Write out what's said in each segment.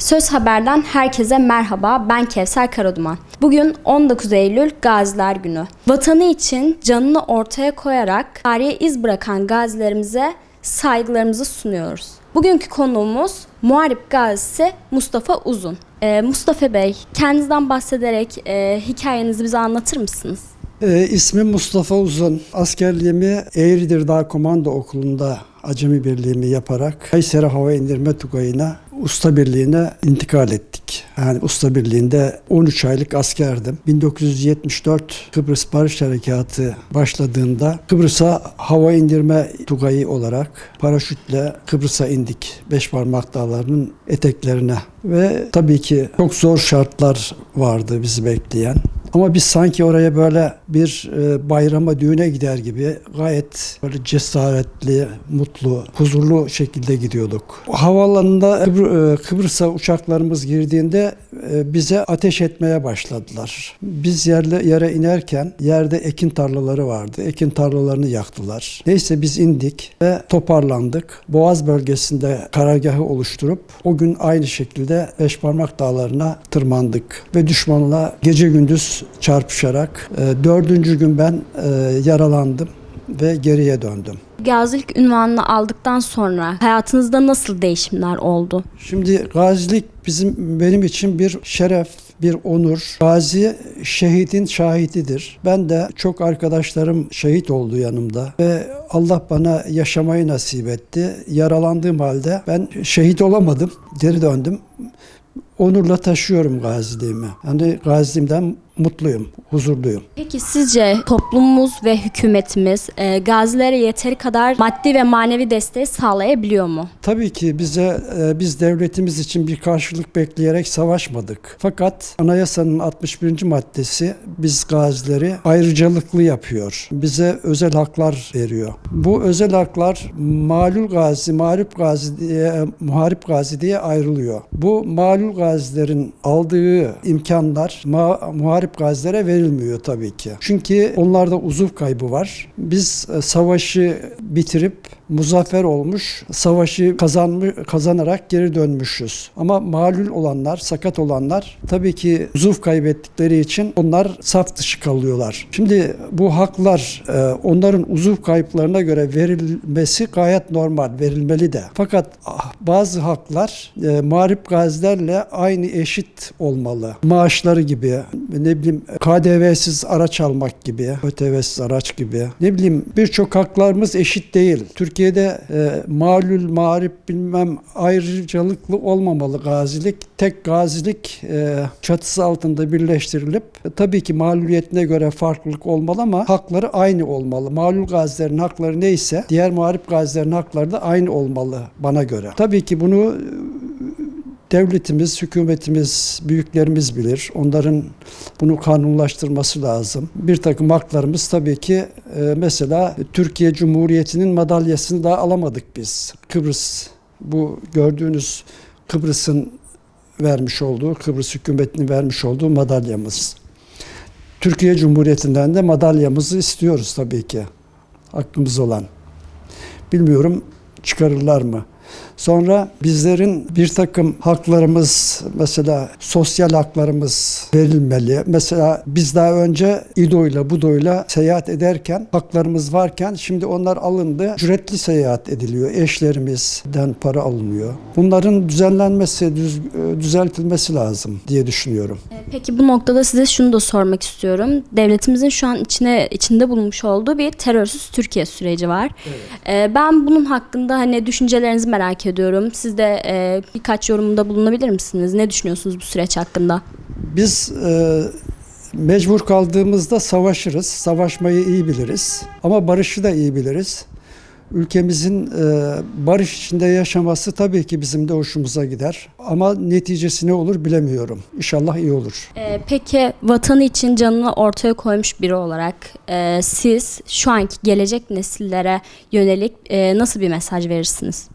Söz Haber'den herkese merhaba. Ben Kevser Karaduman. Bugün 19 Eylül Gaziler Günü. Vatanı için canını ortaya koyarak tarihe iz bırakan gazilerimize saygılarımızı sunuyoruz. Bugünkü konuğumuz Muharip Gazisi Mustafa Uzun. Ee, Mustafa Bey, kendinizden bahsederek e, hikayenizi bize anlatır mısınız? Ee, ismim Mustafa Uzun. Askerliğimi Eğridir Dağ Komando Okulu'nda acemi birliğimi yaparak Kayseri Hava İndirme Tugayı'na usta birliğine intikal ettik. Yani usta birliğinde 13 aylık askerdim. 1974 Kıbrıs Barış Harekatı başladığında Kıbrıs'a hava indirme tugayı olarak paraşütle Kıbrıs'a indik. Beş parmak dağlarının eteklerine. Ve tabii ki çok zor şartlar vardı bizi bekleyen. Ama biz sanki oraya böyle bir e, bayrama, düğüne gider gibi gayet böyle cesaretli, mutlu, huzurlu şekilde gidiyorduk. Havaalanında Kıbr- e, Kıbrıs'a uçaklarımız girdiğinde bize ateş etmeye başladılar. Biz yerle, yere inerken yerde ekin tarlaları vardı. Ekin tarlalarını yaktılar. Neyse biz indik ve toparlandık. Boğaz bölgesinde karargahı oluşturup o gün aynı şekilde Beşparmak Dağları'na tırmandık. Ve düşmanla gece gündüz çarpışarak e, dördüncü gün ben e, yaralandım ve geriye döndüm. Gazilik ünvanını aldıktan sonra hayatınızda nasıl değişimler oldu? Şimdi gazilik bizim benim için bir şeref, bir onur. Gazi şehidin şahididir. Ben de çok arkadaşlarım şehit oldu yanımda ve Allah bana yaşamayı nasip etti. Yaralandığım halde ben şehit olamadım. Geri döndüm. Onurla taşıyorum gaziliğimi. Yani gaziliğimden mutluyum, huzurluyum. Peki sizce toplumumuz ve hükümetimiz e, gazilere yeteri kadar maddi ve manevi desteği sağlayabiliyor mu? Tabii ki bize e, biz devletimiz için bir karşılık bekleyerek savaşmadık. Fakat anayasanın 61. maddesi biz gazileri ayrıcalıklı yapıyor. Bize özel haklar veriyor. Bu özel haklar malul gazi, mağlup gazi diye, muharip gazi diye ayrılıyor. Bu malul gazilerin aldığı imkanlar ma- muharip gazilere verilmiyor tabii ki. Çünkü onlarda uzuv kaybı var. Biz e, savaşı bitirip muzaffer olmuş, savaşı kazanmış, kazanarak geri dönmüşüz. Ama malul olanlar, sakat olanlar tabii ki uzuv kaybettikleri için onlar saf dışı kalıyorlar. Şimdi bu haklar e, onların uzuv kayıplarına göre verilmesi gayet normal, verilmeli de. Fakat ah, bazı haklar e, muharip gazilerle aynı eşit olmalı. Maaşları gibi, ne bileyim KDV'siz araç almak gibi, ÖTV'siz araç gibi. Ne bileyim birçok haklarımız eşit değil. Türkiye'de e, malul, marip bilmem ayrıcalıklı olmamalı gazilik. Tek gazilik e, çatısı altında birleştirilip e, tabii ki maluliyetine göre farklılık olmalı ama hakları aynı olmalı. Malul gazilerin hakları neyse diğer muharip gazilerin hakları da aynı olmalı bana göre. Tabii ki bunu devletimiz, hükümetimiz, büyüklerimiz bilir. Onların bunu kanunlaştırması lazım. Bir takım haklarımız tabii ki e, mesela Türkiye Cumhuriyeti'nin madalyasını da alamadık biz. Kıbrıs bu gördüğünüz Kıbrıs'ın vermiş olduğu, Kıbrıs hükümetinin vermiş olduğu madalyamız. Türkiye Cumhuriyeti'nden de madalyamızı istiyoruz tabii ki. Hakkımız olan. Bilmiyorum çıkarırlar mı? Sonra bizlerin bir takım haklarımız mesela sosyal haklarımız verilmeli. Mesela biz daha önce İdo'yla Budo'yla seyahat ederken haklarımız varken şimdi onlar alındı. Ücretli seyahat ediliyor. Eşlerimizden para alınıyor. Bunların düzenlenmesi, düz- düzeltilmesi lazım diye düşünüyorum. E, Peki bu noktada size şunu da sormak istiyorum. Devletimizin şu an içine içinde bulunmuş olduğu bir terörsüz Türkiye süreci var. E, Ben bunun hakkında hani düşüncelerinizi merak ediyorum. Siz de e, birkaç yorumda bulunabilir misiniz? Ne düşünüyorsunuz bu süreç hakkında? Biz e, mecbur kaldığımızda savaşırız. Savaşmayı iyi biliriz. Ama barışı da iyi biliriz. Ülkemizin e, barış içinde yaşaması tabii ki bizim de hoşumuza gider. Ama neticesi ne olur bilemiyorum. İnşallah iyi olur. E, Peki vatanı için canını ortaya koymuş biri olarak e, siz şu anki gelecek nesillere yönelik e, nasıl bir mesaj verirsiniz?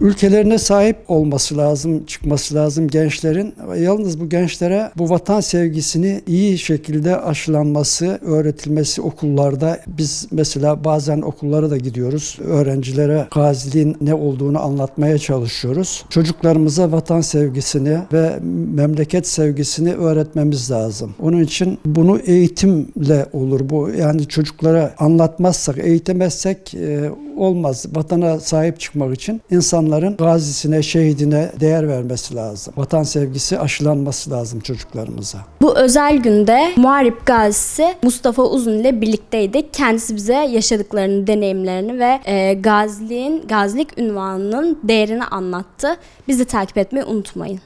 Ülkelerine sahip olması lazım, çıkması lazım gençlerin. Yalnız bu gençlere bu vatan sevgisini iyi şekilde aşılanması, öğretilmesi okullarda biz mesela bazen okullara da gidiyoruz. Öğrencilere gaziliğin ne olduğunu anlatmaya çalışıyoruz. Çocuklarımıza vatan sevgisini ve memleket sevgisini öğretmemiz lazım. Onun için bunu eğitimle olur bu. Yani çocuklara anlatmazsak, eğitemezsek e, olmaz. Vatana sahip çıkmak için insanların gazisine, şehidine değer vermesi lazım. Vatan sevgisi aşılanması lazım çocuklarımıza. Bu özel günde Muharip Gazisi Mustafa Uzun ile birlikteydik. Kendisi bize yaşadıklarını, deneyimlerini ve e, gaziliğin, gazilik ünvanının değerini anlattı. Bizi takip etmeyi unutmayın.